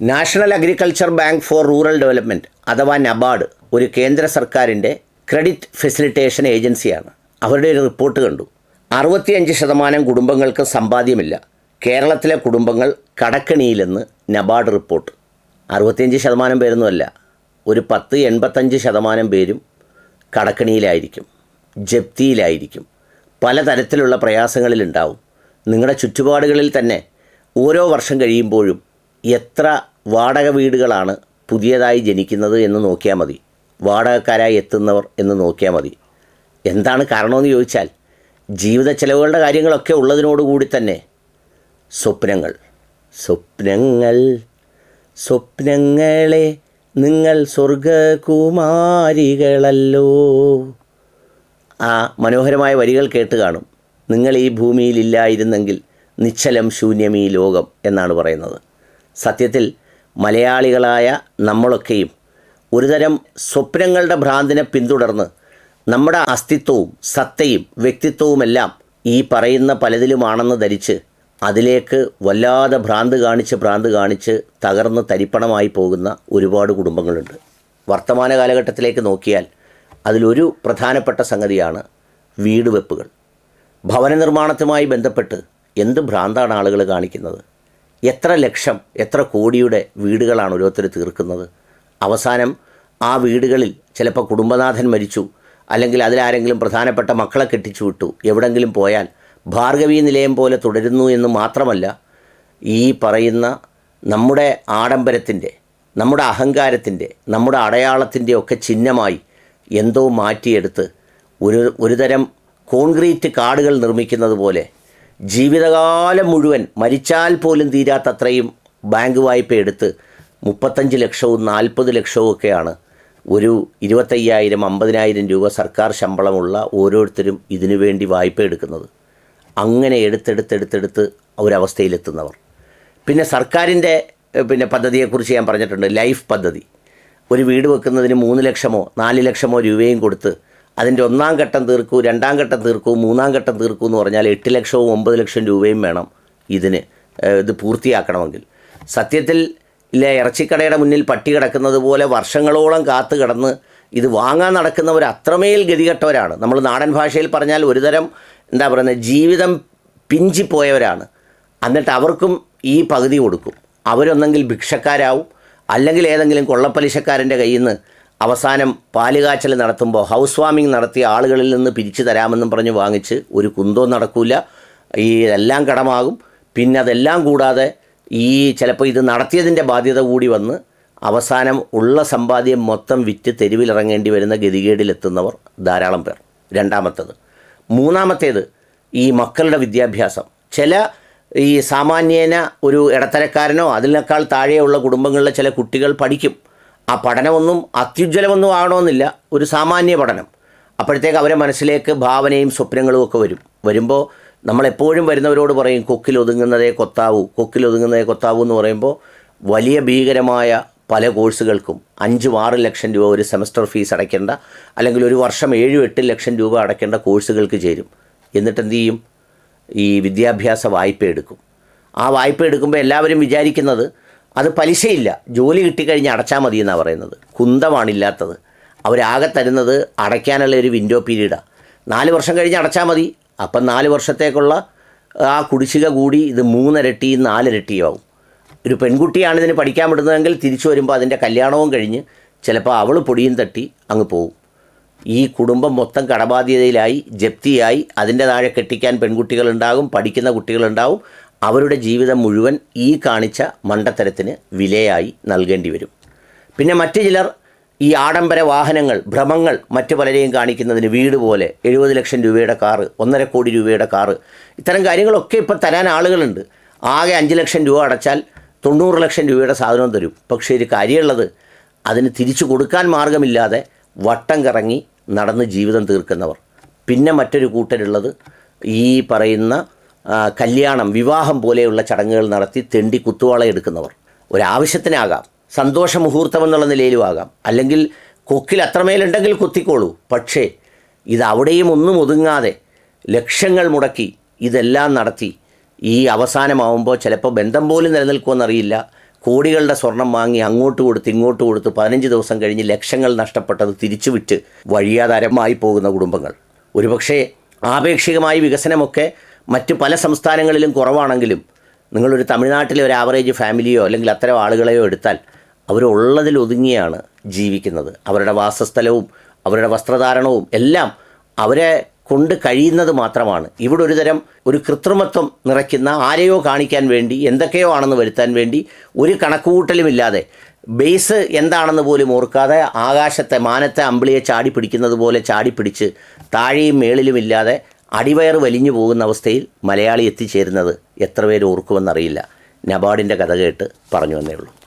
National agriculture bank for rural development അഥവാ NABARD ഒരു കേന്ദ്ര സർക്കാരിന്റെ ക്രെഡിറ്റ് ഫെസിലിറ്റേഷൻ ഏജൻസിയാണ്. അവരുടെ ഒരു റിപ്പോർട്ട് കണ്ടു. അറുപത്തിയഞ്ച് ശതമാനം കുടുംബങ്ങൾക്ക് സമ്പാദ്യമില്ല. കേരളത്തിലെ കുടുംബങ്ങൾ കടക്കണിയിലെന്ന് നബാർഡ് റിപ്പോർട്ട്. അറുപത്തിയഞ്ച് ശതമാനം പേരൊന്നുമല്ല ഒരു പത്ത് എൺപത്തഞ്ച് ശതമാനം പേരും കടക്കണിയിലായിരിക്കും ജപ്തിയിലായിരിക്കും. പലതരത്തിലുള്ള പ്രയാസങ്ങളിലുണ്ടാവും. നിങ്ങളുടെ ചുറ്റുപാടുകളിൽ തന്നെ ഓരോ വർഷം കഴിയുമ്പോഴും എത്ര വാടക വീടുകളാണ് പുതിയതായി ജനിക്കുന്നത് എന്ന് നോക്കിയാൽ മതി. വാടകക്കാരായി എത്തുന്നവർ എന്ന് നോക്കിയാൽ മതി. എന്താണ് കാരണമെന്ന് ചോദിച്ചാൽ ജീവിത ചെലവുകളുടെ കാര്യങ്ങളൊക്കെ ഉള്ളതിനോടുകൂടി തന്നെ സ്വപ്നങ്ങൾ സ്വപ്നങ്ങൾ സ്വപ്നങ്ങളെ നിങ്ങൾ സ്വർഗകുമാരികളല്ലോ. ആ മനോഹരമായ വരികൾ കേട്ട് കാണും. നിങ്ങൾ ഈ ഭൂമിയിലില്ലായിരുന്നെങ്കിൽ നിശ്ചലം ശൂന്യം ഈ ലോകം എന്നാണ് പറയുന്നത്. സത്യത്തിൽ മലയാളികളായ നമ്മളൊക്കെയും ഒരുതരം സ്വപ്നങ്ങളുടെ ഭ്രാന്തിനെ പിന്തുടർന്ന് നമ്മുടെ അസ്തിത്വവും സത്തയും വ്യക്തിത്വവുമെല്ലാം ഈ പറയുന്ന പലതിലുമാണെന്ന് ധരിച്ച് അതിലേക്ക് വല്ലാതെ ഭ്രാന്ത് കാണിച്ച് ഭ്രാന്ത് കാണിച്ച് തകർന്ന് തരിപ്പണമായി പോകുന്ന ഒരുപാട് കുടുംബങ്ങളുണ്ട്. വർത്തമാന കാലഘട്ടത്തിലേക്ക് നോക്കിയാൽ അതിലൊരു പ്രധാനപ്പെട്ട സംഗതിയാണ് വീട് വെപ്പുകൾ ഭവന നിർമ്മാണത്തുമായി ബന്ധപ്പെട്ട് എന്ത് ഭ്രാന്താണ് ആളുകൾ കാണിക്കുന്നത്? എത്ര ലക്ഷം എത്ര കോടിയുടെ വീടുകളാണ് ഓരോരുത്തർ തീർക്കുന്നത്? അവസാനം ആ വീടുകളിൽ ചിലപ്പോൾ കുടുംബനാഥൻ മരിച്ചു അല്ലെങ്കിൽ അതിലാരെങ്കിലും പ്രധാനപ്പെട്ട മക്കളെ കെട്ടിച്ചു വിട്ടു എവിടെങ്കിലും പോയാൽ ഭാർഗവീ നിലയം പോലെ തുടരുന്നു എന്ന് മാത്രമല്ല ഈ പറയുന്ന നമ്മുടെ ആഡംബരത്തിന്റെ നമ്മുടെ അഹങ്കാരത്തിന്റെ നമ്മുടെ അടയാളത്തിന്റെ ഒക്കെ ചിഹ്നമായി എന്തോ മാറ്റിയെടുത്ത് ഒരു ഒരുതരം കോൺക്രീറ്റ് കാടുകൾ നിർമ്മിക്കുന്നത് പോലെ ജീവിതകാലം മുഴുവൻ മരിച്ചാൽ പോലും തീരാത്തത്രയും ബാങ്ക് വായ്പ എടുത്ത് മുപ്പത്തഞ്ച് ലക്ഷവും നാൽപ്പത് ലക്ഷവും ഒക്കെയാണ്. ഒരു ഇരുപത്തയ്യായിരം അമ്പതിനായിരം രൂപ സർക്കാർ ശമ്പളമുള്ള ഓരോരുത്തരും ഇതിനു വേണ്ടി വായ്പ എടുക്കുന്നത്. അങ്ങനെ എടുത്തെടുത്തെടുത്തെടുത്ത് ഒരവസ്ഥയിലെത്തുന്നവർ. പിന്നെ സർക്കാരിന്റെ പിന്നെ പദ്ധതിയെക്കുറിച്ച് ഞാൻ പറഞ്ഞിട്ടുണ്ട്. ലൈഫ് പദ്ധതി. ഒരു വീട് വെക്കുന്നതിന് മൂന്ന് ലക്ഷമോ നാല് ലക്ഷമോ രൂപയും കൊടുത്ത് അതിന്റെ ഒന്നാം ഘട്ടം തീർക്കൂ രണ്ടാം ഘട്ടം തീർക്കൂ മൂന്നാം ഘട്ടം തീർക്കൂ എന്ന് പറഞ്ഞാൽ എട്ട് ലക്ഷവും ഒമ്പത് ലക്ഷം രൂപയും വേണം ഇതിന് ഇത് പൂർത്തിയാക്കണമെങ്കിൽ. സത്യത്തിൽ ഇല്ല ഇറച്ചിക്കടയുടെ മുന്നിൽ പട്ടി കിടക്കുന്നത് പോലെ വർഷങ്ങളോളം കാത്തു കിടന്ന് ഇത് വാങ്ങാൻ നടക്കുന്നവർ അത്രമേൽ ഗതികെട്ടവരാണ്. നമ്മൾ നാടൻ ഭാഷയിൽ പറഞ്ഞാൽ ഒരുതരം എന്താ പറയുന്നത് ജീവിതം പിഞ്ചിപ്പോയവരാണ്. എന്നിട്ട് അവർക്കും ഈ പകുതി കൊടുക്കും. അവരൊന്നെങ്കിൽ ഭിക്ഷക്കാരാവും അല്ലെങ്കിൽ ഏതെങ്കിലും കൊള്ളപ്പലിശക്കാരന്റെ കയ്യിൽ നിന്ന് അവസാനം പാലുകാച്ചൽ നടത്തുമ്പോൾ ഹൗസ് വാമിംഗ് നടത്തിയ ആളുകളിൽ നിന്ന് പിരിച്ചു തരാമെന്നും പറഞ്ഞ് വാങ്ങിച്ച് ഒരു കുന്തവും നടക്കൂല. ഈ എല്ലാം കടമാകും. പിന്നെ അതെല്ലാം കൂടാതെ ഈ ചിലപ്പോൾ ഇത് നടത്തിയതിന്റെ ബാധ്യത കൂടി വന്ന് അവസാനം ഉള്ള സമ്പാദ്യം മൊത്തം വിറ്റ് തെരുവിലിറങ്ങേണ്ടി വരുന്ന ഗതികേടിലെത്തുന്നവർ ധാരാളം പേർ. രണ്ടാമത്തേത്. മൂന്നാമത്തേത് ഈ മക്കളുടെ വിദ്യാഭ്യാസം. ചില ഈ സാമാന്യേന ഒരു ഇടത്തരക്കാരനോ അതിനേക്കാൾ താഴെയുള്ള കുടുംബങ്ങളിലെ ചില കുട്ടികൾ പഠിക്കും. ആ പഠനമൊന്നും അത്യുജ്വലമൊന്നും ആകണമെന്നില്ല. ഒരു സാമാന്യ പഠനം. അപ്പോഴത്തേക്ക് അവരെ മനസ്സിലേക്ക് ഭാവനയും സ്വപ്നങ്ങളും ഒക്കെ വരും. വരുമ്പോൾ നമ്മളെപ്പോഴും വരുന്നവരോട് പറയും കൊക്കിൽ ഒതുങ്ങുന്നതേ കൊത്താവൂ കൊക്കിൽ ഒതുങ്ങുന്നതേ കൊത്താവൂ എന്ന് പറയുമ്പോൾ വലിയ ഭീകരമായ പല കോഴ്സുകൾക്കും അഞ്ചും ആറ് ലക്ഷം രൂപ ഒരു സെമസ്റ്റർ ഫീസ് അടയ്ക്കേണ്ട അല്ലെങ്കിൽ ഒരു വർഷം ഏഴും എട്ട് ലക്ഷം രൂപ അടയ്ക്കേണ്ട കോഴ്സുകൾക്ക് ചേരും. എന്നിട്ട് എന്ത് ചെയ്യും? ഈ വിദ്യാഭ്യാസ വായ്പ എടുക്കും. ആ വായ്പ എടുക്കുമ്പോൾ എല്ലാവരും വിചാരിക്കുന്നത് അത് പലിശയില്ല. ജോലി കിട്ടിക്കഴിഞ്ഞ് അടച്ചാൽ മതി എന്നാണ് പറയുന്നത്. കുന്തമാണില്ലാത്തത്. അവരാകെ തരുന്നത് അടയ്ക്കാനുള്ള ഒരു വിൻഡോ പീരീഡാണ് നാല് വർഷം കഴിഞ്ഞ് അടച്ചാൽ മതി. അപ്പം നാല് വർഷത്തേക്കുള്ള ആ കുടിശ്ശിക കൂടി ഇത് മൂന്നിരട്ടിയും നാലിരട്ടിയാവും. ഒരു പെൺകുട്ടിയാണ് ഇതിന് പഠിക്കാൻ വിടുന്നതെങ്കിൽ തിരിച്ചു വരുമ്പോൾ അതിന്റെ കല്യാണവും കഴിഞ്ഞ് ചിലപ്പോൾ അവൾ പൊടിയും തട്ടി അങ്ങ് പോവും. ഈ കുടുംബം മൊത്തം കടബാധ്യതയിലായി ജപ്തിയായി അതിന്റെ താഴെ കെട്ടിക്കാൻ പെൺകുട്ടികളുണ്ടാകും പഠിക്കുന്ന കുട്ടികളുണ്ടാവും അവരുടെ ജീവിതം മുഴുവൻ ഈ കാണിച്ച മണ്ടത്തരത്തിന് വിലയായി നൽകേണ്ടി വരും. പിന്നെ മറ്റു ചിലർ ഈ ആഡംബര വാഹനങ്ങൾ ഭ്രമങ്ങൾ മറ്റു പലരെയും കാണിക്കുന്നതിന് വീട് പോലെ എഴുപത് ലക്ഷം രൂപയുടെ കാറ് ഒന്നര കോടി രൂപയുടെ കാറ് ഇത്തരം കാര്യങ്ങളൊക്കെ ഇപ്പോൾ തരാൻ ആളുകളുണ്ട്. ആകെ അഞ്ച് ലക്ഷം രൂപ അടച്ചാൽ തൊണ്ണൂറ് ലക്ഷം രൂപയുടെ സാധനം തരും. പക്ഷേ ഒരു കാര്യമുള്ളത് അതിന് തിരിച്ചു കൊടുക്കാൻ മാർഗമില്ലാതെ വട്ടം കറങ്ങി നടന്ന് ജീവിതം തീർക്കുന്നവർ. പിന്നെ മറ്റൊരു കൂട്ടരുള്ളത് ഈ പറയുന്ന കല്യാണം വിവാഹം പോലെയുള്ള ചടങ്ങുകൾ നടത്തി തെണ്ടി കുത്തുവാള എടുക്കുന്നവർ. ഒരാവശ്യത്തിനാകാം സന്തോഷ മുഹൂർത്തം എന്നുള്ള നിലയിലും ആകാം. അല്ലെങ്കിൽ കൊക്കിൽ അത്രമേലുണ്ടെങ്കിൽ കുത്തിക്കോളൂ. പക്ഷേ ഇത് അവിടെയും ഒന്നും ഒതുങ്ങാതെ ലക്ഷങ്ങൾ മുടക്കി ഇതെല്ലാം നടത്തി ഈ അവസാനമാവുമ്പോൾ ചിലപ്പോൾ ബന്ധം പോലും നിലനിൽക്കുമെന്നറിയില്ല. കോടികളുടെ സ്വർണം വാങ്ങി അങ്ങോട്ട് കൊടുത്ത് ഇങ്ങോട്ട് കൊടുത്ത് പതിനഞ്ച് ദിവസം കഴിഞ്ഞ് ലക്ഷങ്ങൾ നഷ്ടപ്പെട്ടത് തിരിച്ചു വിറ്റ് വഴിയാതരമായി പോകുന്ന കുടുംബങ്ങൾ. ഒരുപക്ഷേ ആപേക്ഷികമായി വികസനമൊക്കെ മറ്റ് പല സംസ്ഥാനങ്ങളിലും കുറവാണെങ്കിലും നിങ്ങളൊരു തമിഴ്നാട്ടിലെ ഒരു ആവറേജ് ഫാമിലിയോ അല്ലെങ്കിൽ അത്തരം ആളുകളെയോ എടുത്താൽ അവരുള്ളതിൽ ഒതുങ്ങിയാണ് ജീവിക്കുന്നത്. അവരുടെ വാസസ്ഥലവും അവരുടെ വസ്ത്രധാരണവും എല്ലാം അവരെ കൊണ്ട് കഴിയുന്നത് മാത്രമാണ്. ഇവിടെ ഒരു തരം ഒരു കൃത്രിമത്വം നിറയ്ക്കുന്ന ആരെയോ കാണിക്കാൻ വേണ്ടി എന്തൊക്കെയോ ആണെന്ന് വരുത്താൻ വേണ്ടി ഒരു കണക്കുകൂട്ടലുമില്ലാതെ ബേസ് എന്താണെന്ന് പോലും ഓർക്കാതെ ആകാശത്തെ മാനത്തെ അമ്പിളിയെ ചാടി പിടിക്കുന്നത് പോലെ ചാടി പിടിച്ച് താഴെയും മേളിലുമില്ലാതെ അടിവയർ വലിഞ്ഞു പോകുന്ന അവസ്ഥയിൽ മലയാളി എത്തിച്ചേരുന്നത് എത്ര പേര് ഓർക്കുമെന്നറിയില്ല. നബാർഡിന്റെ കഥ കേട്ട് പറഞ്ഞു വന്നേ ഉള്ളൂ.